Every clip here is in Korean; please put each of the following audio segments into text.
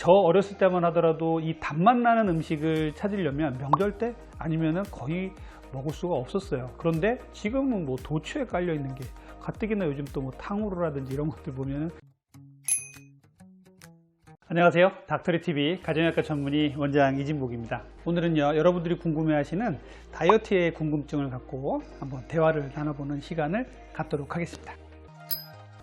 저 어렸을 때만 하더라도 이 단맛 나는 음식을 찾으려면 명절 때 아니면은 거의 먹을 수가 없었어요. 그런데 지금은 뭐 도초에 깔려 있는 게 가뜩이나 요즘 또 뭐 탕후루라든지 이런 것들 보면은 안녕하세요. 닥터리 TV 가정의학과 전문의 원장 이진복입니다. 오늘은요 여러분들이 궁금해하시는 다이어트의 궁금증을 갖고 한번 대화를 나눠보는 시간을 갖도록 하겠습니다.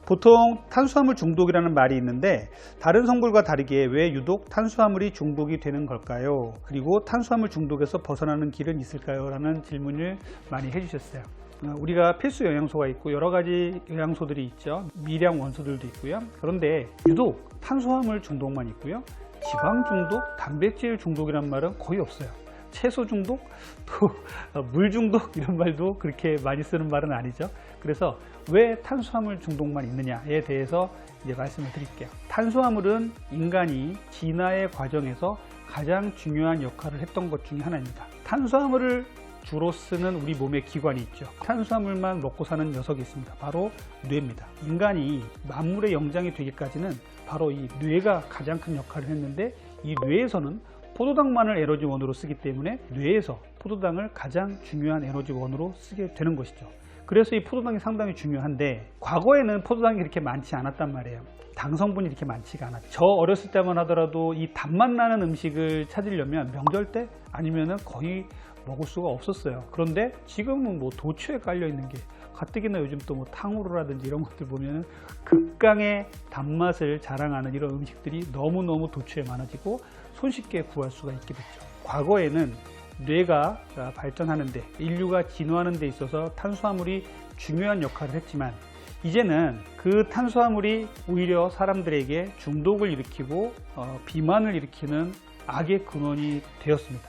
보통 탄수화물 중독이라는 말이 있는데 다른 성분과 다르게 왜 유독 탄수화물이 중독이 되는 걸까요? 그리고 탄수화물 중독에서 벗어나는 길은 있을까요? 라는 질문을 많이 해주셨어요. 어, 우리가 필수 영양소가 있고 여러 가지 영양소들이 있죠. 미량 원소들도 있고요. 그런데 유독 탄수화물 중독만 있고요. 지방 중독, 단백질 중독이란 말은 거의 없어요. 채소 중독, 또 물 중독 이런 말도 그렇게 많이 쓰는 말은 아니죠. 그래서 왜 탄수화물 중독만 있느냐에 대해서 이제 말씀을 드릴게요. 탄수화물은 인간이 진화의 과정에서 가장 중요한 역할을 했던 것 중에 하나입니다. 탄수화물을 주로 쓰는 우리 몸의 기관이 있죠. 탄수화물만 먹고 사는 녀석이 있습니다. 바로 뇌입니다. 인간이 만물의 영장이 되기까지는 바로 이 뇌가 가장 큰 역할을 했는데 이 뇌에서는 포도당만을 에너지원으로 쓰기 때문에 뇌에서 포도당을 가장 중요한 에너지원으로 쓰게 되는 것이죠. 그래서 이 포도당이 상당히 중요한데 과거에는 포도당이 그렇게 많지 않았단 말이에요. 당 성분이 이렇게 많지가 않았죠. 저 어렸을 때만 하더라도 이 단맛 나는 음식을 찾으려면 명절 때 아니면은 거의 먹을 수가 없었어요. 그런데 지금은 뭐 도초에 깔려 있는 게 가뜩이나 요즘 또 뭐 탕후루라든지 이런 것들 보면은 극강의 단맛을 자랑하는 이런 음식들이 너무너무 도초에 많아지고 손쉽게 구할 수가 있게 됐죠. 과거에는 뇌가 발전하는데 인류가 진화하는 데 있어서 탄수화물이 중요한 역할을 했지만 이제는 그 탄수화물이 오히려 사람들에게 중독을 일으키고 어, 비만을 일으키는 악의 근원이 되었습니다.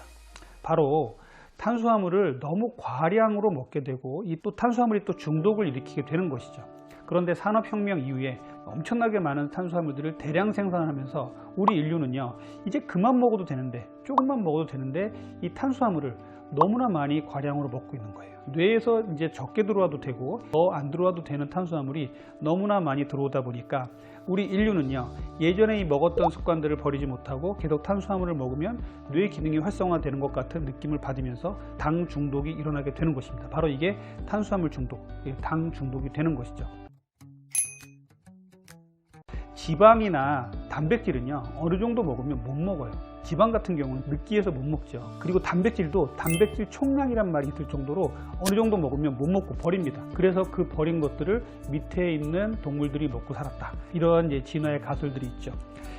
바로 탄수화물을 너무 과량으로 먹게 되고 이 또 탄수화물이 또 중독을 일으키게 되는 것이죠. 그런데 산업혁명 이후에 엄청나게 많은 탄수화물들을 대량 생산하면서 우리 인류는요 이제 그만 먹어도 되는데 조금만 먹어도 되는데 이 탄수화물을 너무나 많이 과량으로 먹고 있는 거예요. 뇌에서 이제 적게 들어와도 되고 더 안 들어와도 되는 탄수화물이 너무나 많이 들어오다 보니까 우리 인류는요 예전에 이 먹었던 습관들을 버리지 못하고 계속 탄수화물을 먹으면 뇌 기능이 활성화되는 것 같은 느낌을 받으면서 당 중독이 일어나게 되는 것입니다. 바로 이게 탄수화물 중독 당 중독이 되는 것이죠 지방이나 단백질은요 어느 정도 먹으면 못 먹어요. 지방 같은 경우는 느끼해서 못 먹죠. 그리고 단백질도 단백질 총량이란 말이 있을 정도로 어느 정도 먹으면 못 먹고 버립니다. 그래서 그 버린 것들을 밑에 있는 동물들이 먹고 살았다. 이런 이제 진화의 가설들이 있죠.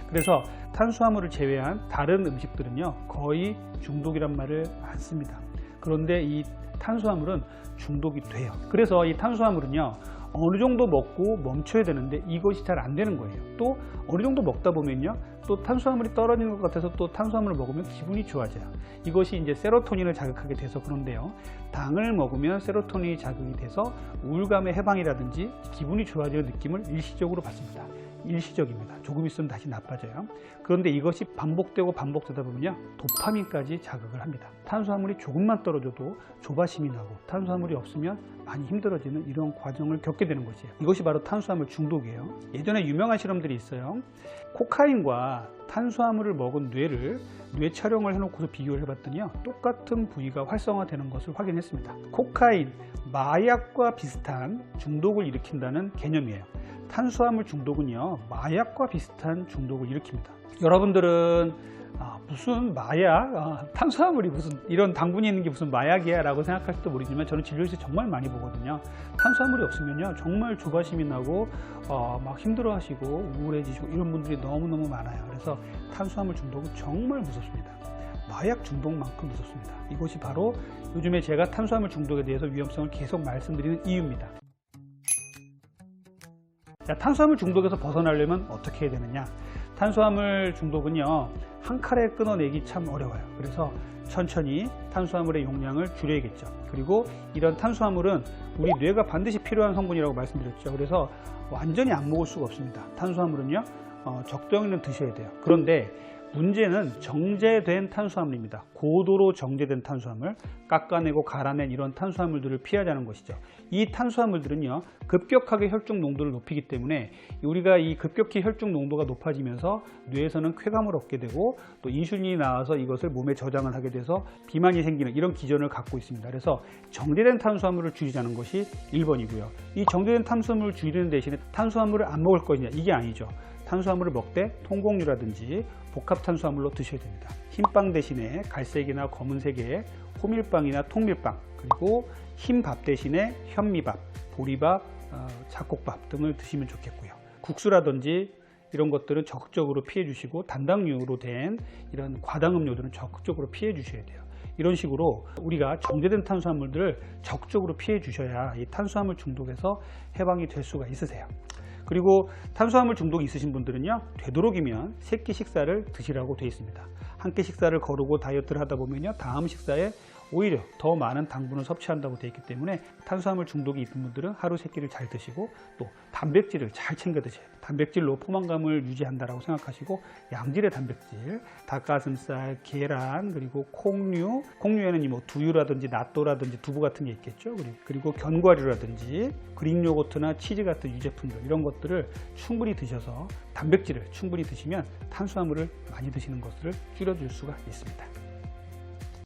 그래서 탄수화물을 제외한 다른 음식들은요 거의 중독이란 말을 안 씁니다. 그런데 이 탄수화물은 중독이 돼요. 그래서 이 탄수화물은요 어느 정도 먹고 멈춰야 되는데 이것이 잘 안 되는 거예요. 또 어느 정도 먹다 보면요. 또 탄수화물이 떨어지는 것 같아서 또 탄수화물을 먹으면 기분이 좋아져요. 이것이 이제 세로토닌을 자극하게 돼서 그런데요. 당을 먹으면 세로토닌이 자극이 돼서 우울감의 해방이라든지 기분이 좋아지는 느낌을 일시적으로 받습니다. 일시적입니다. 조금 있으면 다시 나빠져요. 그런데 이것이 반복되고 반복되다 보면요. 도파민까지 자극을 합니다. 탄수화물이 조금만 떨어져도 조바심이 나고 탄수화물이 없으면 많이 힘들어지는 이런 과정을 겪게 되는 것이에요. 이것이 바로 탄수화물 중독이에요. 예전에 유명한 실험들이 있어요. 코카인과 탄수화물을 먹은 뇌를 뇌 촬영을 해놓고서 비교를 해봤더니요. 똑같은 부위가 활성화되는 것을 확인했습니다. 코카인, 마약과 비슷한 중독을 일으킨다는 개념이에요. 탄수화물 중독은요 마약과 비슷한 중독을 일으킵니다. 여러분들은 아, 무슨 마약 아, 탄수화물이 무슨 이런 당분이 있는 게 무슨 마약이야 라고 생각할지도 모르지만 저는 진료실에 정말 많이 보거든요. 탄수화물이 없으면요 정말 조바심이 나고 어, 막 힘들어 하시고 우울해지시고 이런 분들이 너무너무 많아요. 그래서 탄수화물 중독은 정말 무섭습니다. 마약 중독만큼 무섭습니다. 이것이 바로 요즘에 제가 탄수화물 중독에 대해서 위험성을 계속 말씀드리는 이유입니다. 자, 탄수화물 중독에서 벗어나려면 어떻게 해야 되느냐? 탄수화물 중독은요 한 칼에 끊어내기 참 어려워요. 그래서 천천히 탄수화물의 용량을 줄여야겠죠. 그리고 이런 탄수화물은 우리 뇌가 반드시 필요한 성분이라고 말씀드렸죠. 그래서 완전히 안 먹을 수가 없습니다. 탄수화물은요 어, 적당히는 드셔야 돼요. 그런데 문제는 정제된 탄수화물입니다. 고도로 정제된 탄수화물, 깎아내고 갈아낸 이런 탄수화물들을 피하자는 것이죠. 이 탄수화물들은요, 급격하게 혈중 농도를 높이기 때문에 우리가 이 급격히 혈중 농도가 높아지면서 뇌에서는 쾌감을 얻게 되고 또 인슐린이 나와서 이것을 몸에 저장을 하게 돼서 비만이 생기는 이런 기전을 갖고 있습니다. 그래서 정제된 탄수화물을 줄이자는 것이 1번이고요. 이 정제된 탄수화물을 줄이는 대신에 탄수화물을 안 먹을 것이냐 이게 아니죠. 탄수화물을 먹되 통곡류라든지 복합 탄수화물로 드셔야 됩니다. 흰빵 대신에 갈색이나 검은색의 호밀빵이나 통밀빵 그리고 흰밥 대신에 현미밥, 보리밥, 어, 잡곡밥 등을 드시면 좋겠고요. 국수라든지 이런 것들은 적극적으로 피해 주시고 단당류로 된 이런 과당 음료들은 적극적으로 피해 주셔야 돼요. 이런 식으로 우리가 정제된 탄수화물들을 적극적으로 피해 주셔야 이 탄수화물 중독에서 해방이 될 수가 있으세요. 그리고 탄수화물 중독이 있으신 분들은요 되도록이면 세끼 식사를 드시라고 되어 있습니다. 한 끼 식사를 거르고 다이어트를 하다 보면요 다음 식사에 오히려 더 많은 당분을 섭취한다고 되어 있기 때문에 탄수화물 중독이 있는 분들은 하루 세 끼를 잘 드시고 또 단백질을 잘 챙겨 돼요 단백질로 포만감을 유지한다라고 생각하시고 양질의 단백질 닭가슴살, 계란 그리고 콩류 콩류에는 이뭐 두유라든지 낫또라든지 두부 같은 게 있겠죠 그리고 견과류라든지 그릭 요거트나 치즈 같은 유제품들 이런 것들을 충분히 드셔서 단백질을 충분히 드시면 탄수화물을 많이 드시는 것을 줄여줄 수가 있습니다.